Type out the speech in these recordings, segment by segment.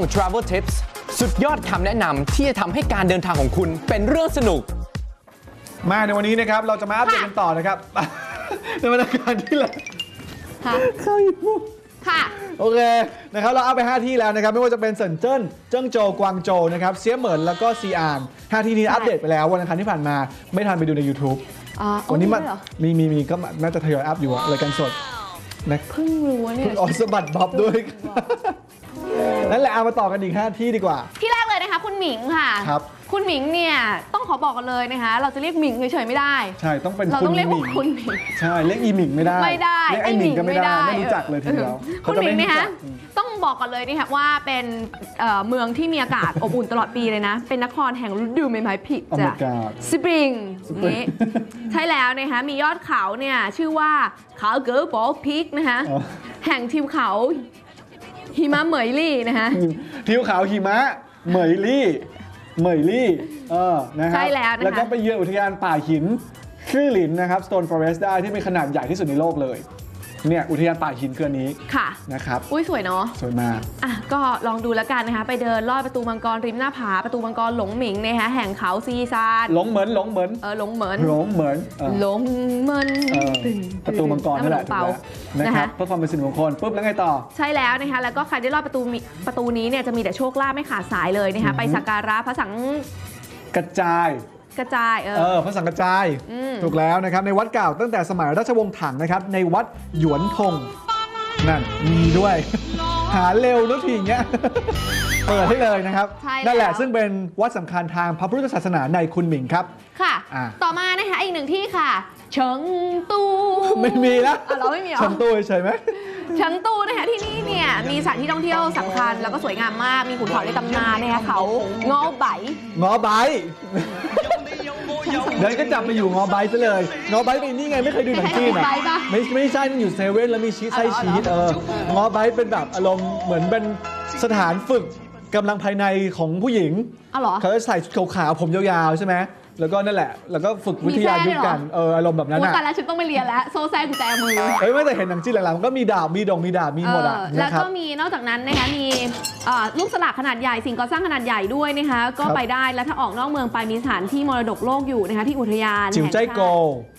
ช่วง Travel Tips สุดยอดคำแนะนำที่จะทำให้การเดินทางของคุณเป็นเรื่องสนุก มาในวันนี้นะครับเราจะมาอัปเดตกันต่อนะครับ ในบรรยากาศที่แหละค่ะเข้าอีกมุกค่ะโอเคนะครับเราเอาไป 5 ที่แล้วนะครับ ไม่ว่าจะเป็นเซินเจิ้นเจิ้งโจวกวางโจวนะครับเซียเหมินแล้วก็ซีอานห้าที่นี้อัปเดตไปแล้ววันอังคารที่ผ่านมาไม่ทันไปดูใน YouTube อ่าวันนี้มัมันเหรอมีมีมีก็น่าจะทยอยอัพอยู่อะรายการสดนะเพิ่งรู้ว่าเนี่ยออสะบัดบ๊อบด้วย นั่นแหละเอามาต่อกันอีก5ที่ดีกว่า ที่แรกเลยนะคะ คุณหมิงค่ะ ครับ คุณหมิงเนี่ยต้องขอบอกกันเลยนะคะ เราจะเรียกหมิงเฉยๆไม่ได้ ใช่ต้องเป็นเราคุต้ณองเรียกหมิว่างคุณหมิง ใช่เรียกอีหมิงไม่ได้ไม่ได้เรียกไอหมิงก็ไม่ได้อ้ไม่รู้จักเลยทีเดียวคุณหมิงเนี่ยฮะต้องบอกกันเลยนะคะว่าเป็นเอ่อเมืองที่มีอากาศอบอุ่นตลอดปีเลยนะ เป็นนครแห่งฤดูใบไม้ผลิ Oh my จ้ะ god สปริง Spring นี้ใช่แล้วนะคะมียอดเขาเนี่ยชื่อว่าเขาเกิร์บอลพิกนะคะอ๋อแห่งทิวเขา หิมะเหมยลี่นะคะทิวขาวหิมะเหมยลี่เหมยลี่เออนะครับใช่แล้วนะคะแล้วก็ไปเยือนอุทยานป่าหินชื่อหลินนะครับ Stone Forest ได้ที่เป็นขนาดใหญ่ที่สุดในโลกเลย เนี่ยอุทยานป่าหินคืออันนี้ค่ะนะครับอุ้ยสวยเนาะสวยมากอะก็ลองดูแล้วกันนะคะ ไปเดินลอดประตูมังกรริมหน้าผาประตูมังกรหลงหมิงนะคะแห่งเขาซีซานหลงเหมือนหลงเหมือนเออหลงเหมินหลงเหมือนเออหลงเหมินเออตึงประตูมังกรนั่นแหละำมัเปาถูกแล้วนะนะครัคะบเพื่อความเป็นสิริมงคลปุ๊บแล้วไงต่อ ใช่แล้วนะคะแล้วก็ใครได้ลอดประตูมิประตูนี้เนี่ยจะมีแต่โชคลาภไม่ขาดสายเลยนะคะอือฮึไปสักการะพระสังกระจาย กระจายเอเอออพระสังกระจายอืมถูกแล้วนะครับ ในวัดเก่าตั้งแต่สมัยราชวงศ์ถังนะครับ ในวัดหยวนทงนั่นมีด้วย หาเร็วนุทีอย่างเงี้ยเปิดให้เลยนะครับใช่แล้วนั่นแหละซึ่งเป็นวัดสำคัญทางพระพุทธศาสนาในคุณหมิงครับค่ะอะ ต่อมานะคะอีกหนึ่งที่ค่ะ เฉิงตูไม่มีแล้วอะเราไม่มีเหรอฉันตู้เฉยๆไหมเฉิงตูนะคะที่นี่เนี่ยมีสถานที่ท่องเที่ยวสำคัญ แล้วก็สวยงามมากมีขุนเขาในตำนานนะคะเขางอไบงอไบต์ เดินก็จับไปอยู่งอไบต์ซะเลย งอไบต์เป็นนี่ไงไม่เคยดูหนังจีนอะไบต์ปะไม่ไม่ใช่มันอยู่เซเว่นแล้วมีชีสไส้อ๋อเหรอชีสเอองอไบต์เป็นแบบอารมณ์เหมือนเป็นสถานฝึกกำลังภายในของผู้หญิงอ๋อเหรอ เขาจะใส่ชุดขาวๆผมยาวๆใช่ไหมแล้วก็นั่นแหละ แล้วก็ฝึกวิทยายุทธกัน มีแทรกด้วยเหรอ เอออารมณ์แบบนั้นโอ้อะแต่ละชุดต้องไปเรียนแล้ว โซ่แซ่กุญแจมือเอ้ยไม่แต่เห็นหนังจีนหลังๆมันก็มีดาบ มีดง มีดาบ มีหมดอะเออแล้วนะครับ ก็มีนอกจากนั้นนะคะมีเอ่อลูกสลักขนาดใหญ่สิ่งก่อสร้างขนาดใหญ่ด้วยนะคะก็ครับ ไปได้แล้วถ้าออกนอกเมืองไปมีสถานที่มรดกโลกอยู่นะคะที่อุทยานจิ๋วใจโก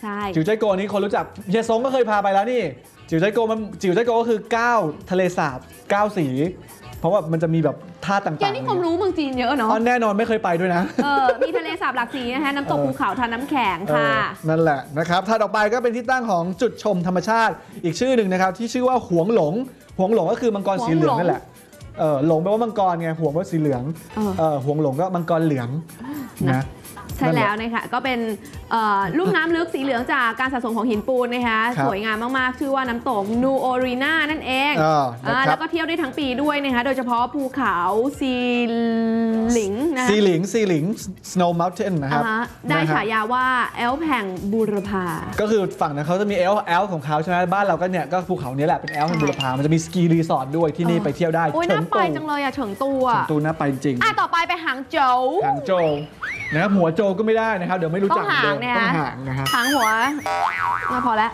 ใช่จิ๋วใจโกนี้คนรู้จักเฮียซงก็เคยพาไปแล้วนี่ จิ๋วใจโกมันจิ๋วใจโกก็คือ9ทะเลสาบ9สี เพราะว่ามันจะมีแบบท่าต่างๆแกนี่ความรู้เมืองจีนเยอะเนาะ อ๋อแน่นอนไม่เคยไปด้วยนะ เออมีทะเลสาบหลากสีนะคะน้ำตกเออภูเขาทานน้ำแข็งเอค่ะอนั่นแหละนะครับถ้าต่อไปก็เป็นที่ตั้งของจุดชมธรรมชาติ อีกชื่อหนึ่งนะครับที่ชื่อว่าหวงหลงหวงหลงก็คือมังกรสีเหลืองนั่นแหละเออหลงแปลว่ามังกรไงหวงก็สีเหลืองเออ เออหวงหลงก็มังกรเหลืองนะ ใช่แล้วนะคะก็เป็นเอ่อลุ่มน้ำลึกสีเหลืองจากการสะสมของหินปูนนะคะครับสวยงามมาก ๆ ชื่อว่าน้ำตกนูโอรีนานั่นเองอ่าอ่านะครับแล้วก็เที่ยวได้ทั้งปีด้วยนะคะโดยเฉพาะภูเขาซีหลิงนะคะซีหลิงซีหลิง Snow Mountain นะครับอ่าฮะได้นะครับฉายาว่าแอลแห่งบูรพา ก็คือฝั่งนั้นเขาจะมีแอลแอลของเขาใช่ไหมบ้านเราก็เนี่ยก็ภูเขาเนี้แหละเป็นแอลแห่งบุรพามันจะมีสกีรีสอร์ทด้วยที่นี่เออไปเที่ยวได้โอ้ยเฉิน่างไปตูจังเลยอะเฉิงตัวเฉิงตูน่าไปจริงอะต่อไปไปหางโจวหางโจว นะครับหัวโจวก็ไม่ได้นะครับ เดี๋ยวไม่รู้จักต้องหางเดิมเนี่ยต้องหางนะครับหางหัวมาพอแล้ว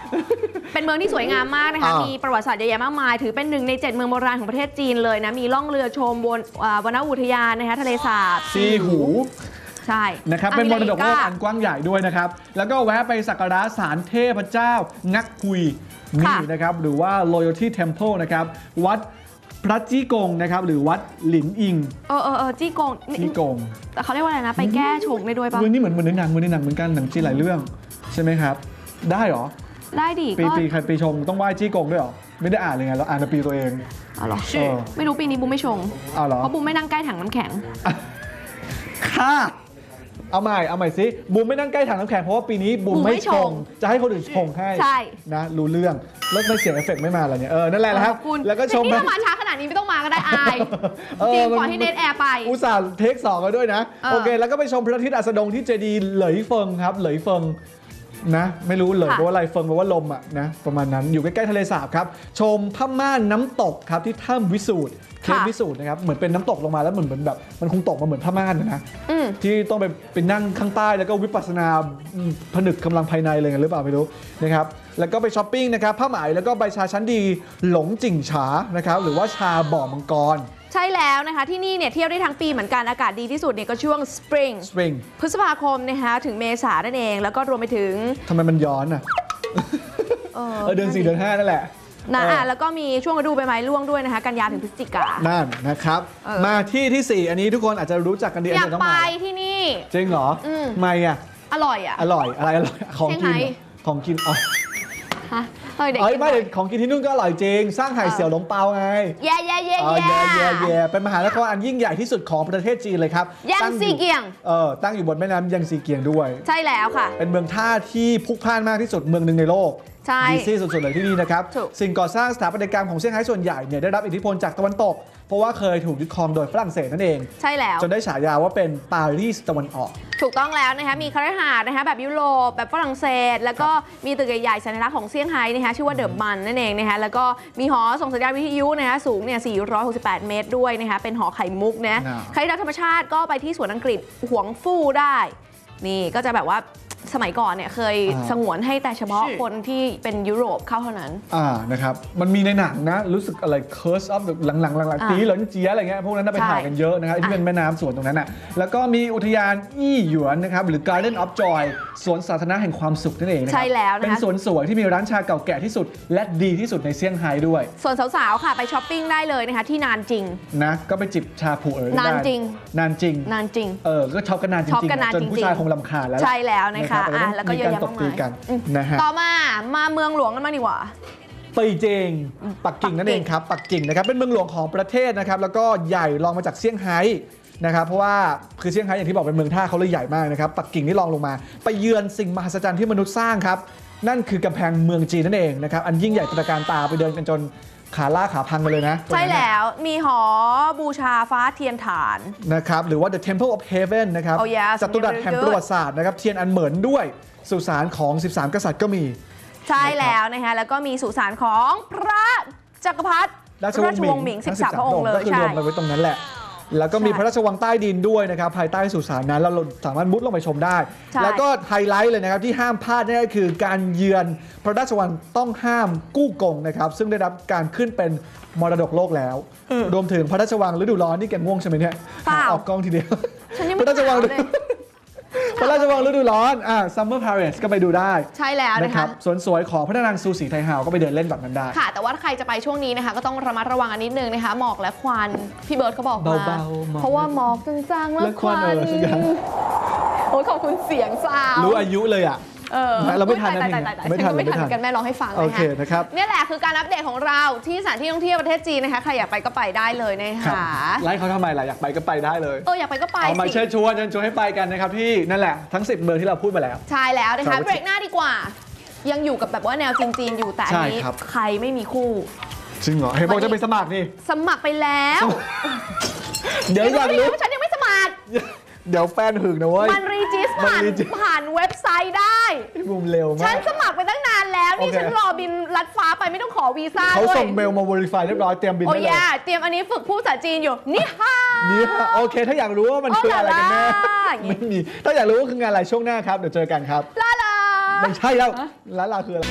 เป็นเมืองที่สวยงามมากนะคะ อ่ามี มีประวัติศาสตร์เยอะแยะมากมาย ถือเป็นหนึ่งใน 7 เมืองโบราณของประเทศจีนเลยนะ มีล่องเรือชมบนอ่าวนอุทยานนะคะทะเลสาบ ซีหูใช่นะครับอ่เป็นมรดกโลกมีะอัไรนอีกว้างใหญ่ด้วยนะครับ แล้วก็แวะไปสักการะศาลเทพเจ้า งักคุยนี่นะครับ หรือว่า loyalty temple นะครับ วัด พระจี้กงนะครับหรือวัดหลินอิงเออเออเออจี้กงนี่จี้กงแต่เขาเรียกว่าอะไรนะ ไปแก้ชงได้ด้วยปะเรื่องนี้เหมือนเหมือนในหนังเหมือนในหนังเหมือนกันหนังจีนหลายเรื่อง ใช่ไหมครับ ได้เหรอ ได้ดิปีก็ปีใครปีชงต้องไหว้จี้กงด้วยเหรอไม่ได้อ่านเลยไงเราอ่านในปีตัวเองเอาเหรอเออไม่รู้ปีนี้บูมไม่ชงเอาเหรอเพราะบูมไม่นั่งใกล้ถังน้ำแข็งค่ะ เอาใหม่เอาใหม่สิบูมไม่นั่งใกล้ถังน้ำแข็งเพราะว่าปีนี้บูมบูมไม่ไม่ชชงง จะให้คนอื่นชงให้ใช่นะรู้เรื่องแล้วไม่เสียงเอฟเฟกต์ไม่มาอะไรเนี่ยเออนั่นแหละนะครับขอบคุณแล้วก็ชมนี่ไป ถ้ามาช้าขนาดนี้ไม่ต้องมาก็ได้อายเออจริงมัน ปล่อยให้เดทแอร์ไป อุตส่าห์เทคสองกันด้วยนะ เออ โอเค แล้วก็ไปชมพระอาทิตย์อัสดงที่เจดีย์เหลยเฟิงครับ เหลยเฟิง นะ ไม่รู้เหลยแปลว่าอะไรเฟิงแปลว่าลมอะนะประมาณนั้นอยู่ใกล้ๆทะเลสาบครับ ชมผ้าม่านน้ำตกครับที่ถ้ำวิสูตรเคปวิสูตรนะครับเหมือนเป็นน้ำตกลงมาแล้วเหมือนเหมือนแบบมันคงตกมาเหมือนผ้าม่านนะนะอืมที่ต้องไปไปนั่งข้างใต้แล้วก็วิปัสสนาอืมผนึกกำลังภายในอะไรเงี้ยหรือเปล่าไม่รู้นะครับแล้วก็ไปช้อปปิ้งนะครับผ้าไหมแล้วก็ใบชาชั้นดีหลงจิ่งฉานะครับหรือว่าชาบ่อมังกร ใช่แล้วนะคะ ที่นี่เนี่ยเที่ยวได้ทั้งปีเหมือนกัน อากาศดีที่สุดเนี่ยก็ช่วง spring spring พฤษภาคมนะคะถึงเมษานั่นเอง แล้วก็รวมไปถึงทำไมมันย้อนอะ เอเออเดือนสี่เดือนห้านั่นแหละ นะเอออะแล้วก็มีช่วงฤดูใบไม้ร่วงด้วยนะคะ กันยาถึงพฤศจิกา นั่นนะครับ เออ มาที่ที่ 4 อันนี้ทุกคนอาจจะรู้จักกันดีอยากจจะต้องไปมาที่นี่ จริงเหรออืมไม่อะ อร่อยอะ อร่อยอะไรอร่อย ของกินเซี่ยงไฮ้เหรอของกินอ๋อฮะ เฮ้ยเด็กเอ้ยกินไม่บ่เด็อย ของกินที่นู่นก็อร่อยจริง สร้างไห่เสี่ยวหลงเปาไงแย่แย่แย่อ๋อแย่เย่เย่เย่เป็นมหานครอันยิ่งใหญ่ที่สุดของประเทศจีนเลยครับยังตั้อซีเกียง เออตั้งอยู่บนแม่น้ำยังซีเกียงด้วย ใช่แล้วค่ะ เป็นเมืองท่าที่พลุกพล่านมากที่สุดเมืองหนึ่งในโลก ใช่ดีซี่สุดๆเลยที่นี่นะครับ ถูก สิ่งก่อสร้างสถาปัตยกรรมของเซี่ยงไฮ้ส่วนใหญ่เนี่ยได้รับอิทธิพลจากตะวันตก เพราะว่าเคยถูกยึดครองโดยฝรั่งเศสนั่นเอง ใช่แล้ว จนได้ฉายาว่าเป็นปารีสตะวันออก ถูกต้องแล้วนะคะ มีคฤหาสน์นะคะแบบยุโรปแบบฝรั่งเศส แล้วก็มีตึกใหญ่ๆสัญลักษณ์ของเซี่ยงไฮ้นะคะชื่อว่าเดอะมันนั่นเองนะคะแล้วก็มีหอส่งสัญญาณวิทยุนะคะสูงเนี่ย 468 เมตรด้วยนะคะเป็นหอไข่มุกนะน่า ใครรักธรรมชาติก็ไปที่สวนอังกฤษหวงฟู่ได้ นี่ก็จะแบบว่า สมัยก่อนเนี่ยเคยสงวนให้แต่เฉพาะคนที่เป็นยุโรปเข้าเท่านั้น อ่านะครับ มันมีในหนังนะ รู้สึกอะไร Curse of หลังๆหลังๆหลังอ่าๆตีเหลินเจียอะไรเงี้ยพวกนั้นนะไปใช่ถ่ายกันเยอะนะครับที่เป็นแม่น้ำสวนตรงนั้นอะแล้วก็มีอุทยานอี้หยวนนะครับหรือ Garden of Joy สวนสาธารณะแห่งความสุขนั่นเองนะครัใช่แล้วนะคะเป็นสวนสวยที่มีร้านชาเก่าแก่ที่สุด และดีที่สุดในเซี่ยงไฮ้ด้วย ส่วนสาวๆค่ะไปช้อปปิ้งได้เลยนะคะที่นานจริงนะก็ไปจิบชาผูเอ๋ยได้นานจริงนานจริงนานจริงเออก็ช็อปกันนานจช็อปริงกันๆนานอะจนจริงๆผู้ชายคงลำคาญแล้วล่ะใช่แล้วนะคะรับอะแล้วก็เยอะมีแยะการตบมากตีมายกันอืมนะฮะต่อมามาเมืองหลวงกันมางดีกว่าปีเจงปักกิ่งนั่นเองครับปักกิ่งนะครับเป็นเมืองหลวงของประเทศนะครับแล้วก็ใหญ่รองมาจากเซี่ยงไฮ้นะครับเพราะว่าคือเซี่ยงไฮ้อย่างที่บอกเป็นเมืองท่าเขาเลยใหญ่มากนะครับปักกิ่งนี่รองลงมา ไปเยือนสิ่งมหัศจรรย์ที่มนุษย์สร้างครับ นั่นคือกำแพงเมืองจีนนั่นเองนะครับอันยิ่งใหญ่ตระการตาไปเดินกันจน ขาล่าขาพังกันเลยนะใช่ตรงนั้นน่ะแล้วมีหอบูชาฟ้าเทียนฐานนะครับหรือว่า The Temple of Heaven นะครับ Oh yes จัตุรัสแห่งประวัติศาสตร์นะครับเทียนอันเหมินด้วยสุสานของ 13 กษัตริย์ก็มี ใช่แล้วนะคะแล้วก็มีสุสานของพระจักรพรรดิราชวงศ์หมิงหมิงทั้13 พระองค์เลก็ยคือใช่รวมกันไว้ตรงนั้นแหละ แล้วก็มีใช่พระราชวังใต้ดินด้วยนะครับภายใต้สุสานนั้นเราสามารถมุดลงไปชมได้ ใช่ แล้วก็ไฮไลท์เลยนะครับที่ห้ามพลาดนั่นก็คือการเยือนพระราชวังต้องห้ามกู้กงนะครับซึ่งได้รับการขึ้นเป็นมรดกโลกแล้ว รวมถึงพระราชวังฤดูร้อนนี่แกง่วงใช่ไหมเนี่ยเปล่า ออกกล้องทีเดียว ฉันยังพไม่ระราชวังถามเลย พระราชวังฤดูร้อนอ่า Summer Palace ก็ไปดูได้ใช่แล้วนะนะครัคะบสวนสวยของพระนางซูสีไทเฮาก็ไปเดินเล่นแบบนั้นได้ ค่ะ แต่ว่าถ้าใครจะไปช่วงนี้นะคะ ก็ต้องระมัดระวังอันนิดนึงนะคะหมอกและควันพี่เบิร์ดเขาบอกมาเบาๆหมอกเพราะว่าหมอกจางๆและและคควัวันน เออสักอย่าง โอ้ยขอบคุณเสียงสาว รู้อายุเลยอะ เออเราไม่ทันนะตายเพลงตายตายไม่ทันฉัก็ไม่ไม่ทันทันเหมือนกันแม่ร้องให้ฟังโอนะเคคะนะครับเนี่ยแหละคือการอัปเดตของเราที่สถานที่ท่องเที่ยวประเทศจีนนะคะใครอยากไปก็ไปได้เลยนะครัคะบไล่เขาทำไมล่ะอยากไปก็ไปได้เลยเอออยากไปก็ไปเอามาสิเชิญชวนเชิญชวนให้ไปกันนะครับที่นั่นแหละทั้ง 10 เมืองที่เราพูดมาแล้ว ใช่แล้วนะครัคะบเบรกหน้าดีกว่า ยังอยู่กับแบบว่าแนวจีนๆอยู่แต่อันนี้ใช่ครับใครไม่มีคู่จริงเหรอเฮ้ยบอกจะไปสมัครนี่ สมัครไปแล้ว เดี๋ยวอยากไม่รู้รู้ว่าฉันยังไม่สมัคร เดี๋ยวแฟนหึงนะเว้ย มันรีจิสมันผ่าน register ผ่านเว็บ ไซต์ได้มุมเร็วฉัมานก สมัครไปตั้งนานแล้วนี่โอเค ฉันรอบินลัดฟ้าไปไม่ต้องขอวีซ่าเขาด้วยส่งเมลมา verify เรียบร้อยเตรียมบินโอ้ได้เลยยาเตรียมอันนี้ฝึกพูดภาษาจีนอยู่ นี่ฮะนี่โอเค ถ้าอยากรู้ว่ามันคืออะไรกันแน่โอ้ล่ะล่ะอย่างงี้ ไม่มีถ้าอยากรู้ว่าคืองานอะไรช่วงหน้าครับเดี๋ยวเจอกันครับ ลาลา ไม่ใช่แล้วร้านลาคืออะไร